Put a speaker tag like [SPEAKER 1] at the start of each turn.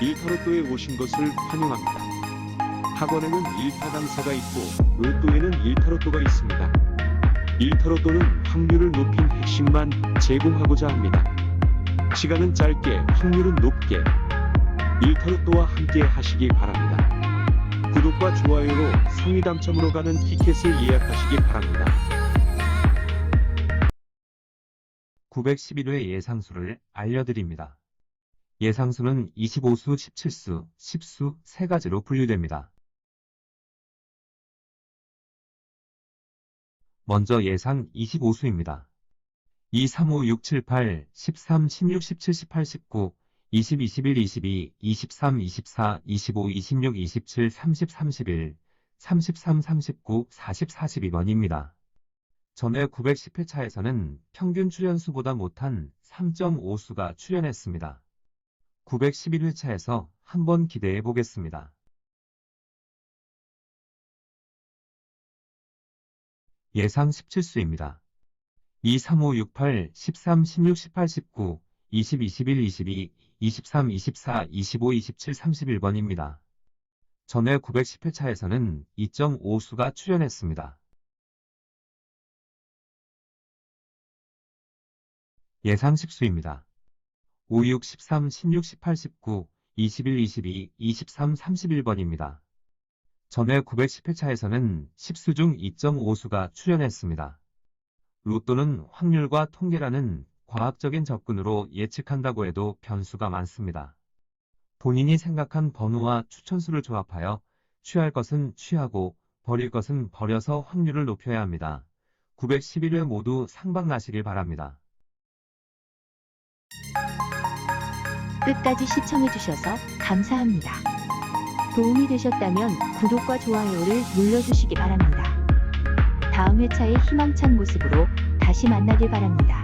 [SPEAKER 1] 일타로또에 오신 것을 환영합니다. 학원에는 일타 강사가 있고 로또에는 일타로또가 있습니다. 일타로또는 확률을 높인 핵심만 제공하고자 합니다. 시간은 짧게 확률은 높게 일타로또와 함께 하시기 바랍니다. 구독과 좋아요로 상위 당첨으로 가는 티켓을 예약하시기 바랍니다.
[SPEAKER 2] 911회 예상수를 알려드립니다. 예상수는 25수, 17수, 10수 세 가지로 분류됩니다. 먼저 예상 25수입니다. 2, 3, 5, 6, 7, 8, 13, 16, 17, 18, 19, 20, 21, 22, 23, 24, 25, 26, 27, 30, 31, 33, 39, 40, 42번입니다. 전에 910회차에서는 평균 출연수보다 못한 3.5수가 출연했습니다. 911회차에서 한번 기대해 보겠습니다. 예상 17수입니다. 2, 3, 5, 6, 8, 13, 16, 18, 19, 20, 21, 22, 23, 24, 25, 27, 31번입니다. 전에 910회차에서는 2.5수가 출연했습니다. 예상 10수입니다. 5, 6, 13, 16, 18, 19, 21, 22, 23, 31번입니다. 전에 910회차에서는 10수 중 2.5수가 출연했습니다. 로또는 확률과 통계라는 과학적인 접근으로 예측한다고 해도 변수가 많습니다. 본인이 생각한 번호와 추천수를 조합하여 취할 것은 취하고 버릴 것은 버려서 확률을 높여야 합니다. 911회 모두 상박 나시길 바랍니다.
[SPEAKER 3] 끝까지 시청해주셔서 감사합니다. 도움이 되셨다면 구독과 좋아요를 눌러주시기 바랍니다. 다음 회차의 희망찬 모습으로 다시 만나길 바랍니다.